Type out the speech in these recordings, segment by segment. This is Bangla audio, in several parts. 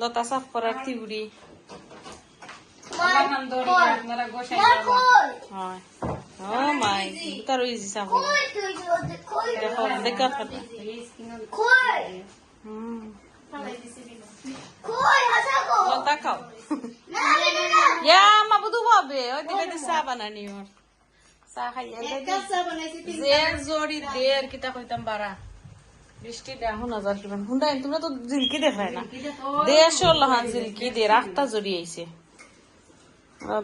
লতা সাফ করার তিউরি আমার দড়ি আপনারা গোসাই হয় ও মাই তার ইজি সাফ দেখো দেখো কথা হুম লতা খাও ইয়া মা বুধু ভাবে ওই দিকে চা বানানি ওর চা খাই জের জড়ি দের কিতা কইতাম বারা বৃষ্টি দেখো না যার কিমান হুন্ডা তোমরা তো জিলকি দেখায় না? লহান জিলকি দে রাস্তা জড়ি আইছে।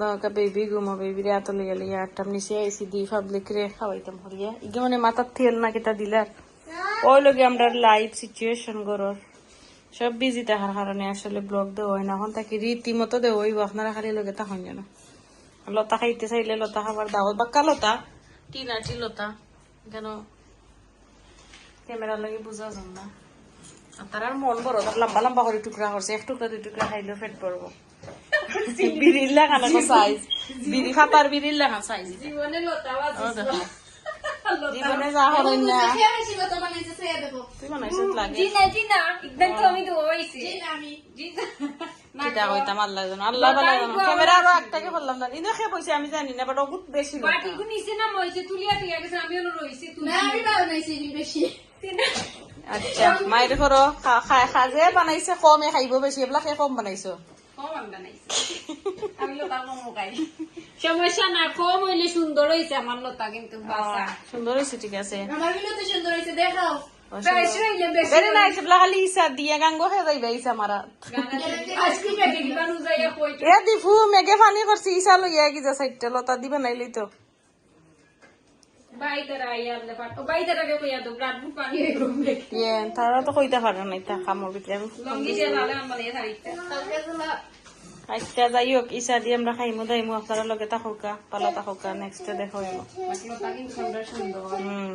দাদা বেবি গুমো বেবি রে আতলে গেলে আটটাম নিচে আইসি দি পাবলিক রে খাওয়াইতাম হরিয়া ইগে মানে মাথার তেল না কিতা দিলার ওই লগে আমরা লাইভ সিচুয়েশন গরর। সব বিজি থাকার কারণে আসলে ব্লগ দেওয়া হয় না। এখন তাকে রীতিমতো দেওয়া হইব আপনারা খালি লগে তখন যেন। লতা খাইতে চাইলে লতা খাবার দাওয়াত বাক্কা লতা টিনাটি লতা কেন ক্যামেরা লাগে বুঝা যান না। তার আর মন বড় তার লম্বা লম্বা করে টুকরা করছে এক টুকরা দুই টুকরা খাইলেও ফেট পড়ব বিড়ির লাগানো সাইজ বিড়ি ফাতার বিড়ির লাগানো সাইজ জীবনে লতা জীবনে যা হরেন না। তুই বানাইছিস লাগে। জিনা জিনা একদম তো আমি তো হইছি জিনা। কিটা কইতাম আল্লাহ জানো আল্লাহ বালা জানো। ক্যামেরা আরও একটাকে বললাম না ইনো খেয়ে পয়সা আমি জানি না বাট বহুত বেশি লোক। বাটি কো নিচে না মইছে তুলিয়া টিয়া গেছে আমি হলো রইছি তুমি আচ্ছা মায়ের ঘরো খাই খাজে বানাইছে কমে খাইব বেশি এইবিলাক কম বানাইছো। কম বানাইছি। আমি লতা কম খাই। সমস্যা না কম হইলে সুন্দর হইছে আমার লতা কিন্তু সুন্দর হয়েছে ঠিক আছে। বেশি হইলে বেশি বেরে নাই সেগুলা খালি ইসা দিয়া গাঙ্গো খেয়ে যাইবা ইসা মারা আজকে বেটি দিবা নুজাইয়া কই এ দিফু মেঘে ফানি করছি ইসা লইয়া কি যা সাইডটা লতা দিবে নাইলি তো বাইদারা আইয়া আনলে পাটো বাইদারাকে কইয়া তো ব্লাড বুক পানি হইব ইয়ে তারা তো কইতে পারে না তা কামর ভিতরে আমি লঙ্গি সে লালে আমার ইয়া থাকতে আচ্ছা যাই হোক ইসা দিয়ে আমরা খাইমু দাইমু আপনারা লগে তাহকা পালা তাহকা নেক্সট দেখো হুম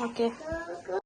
ওকে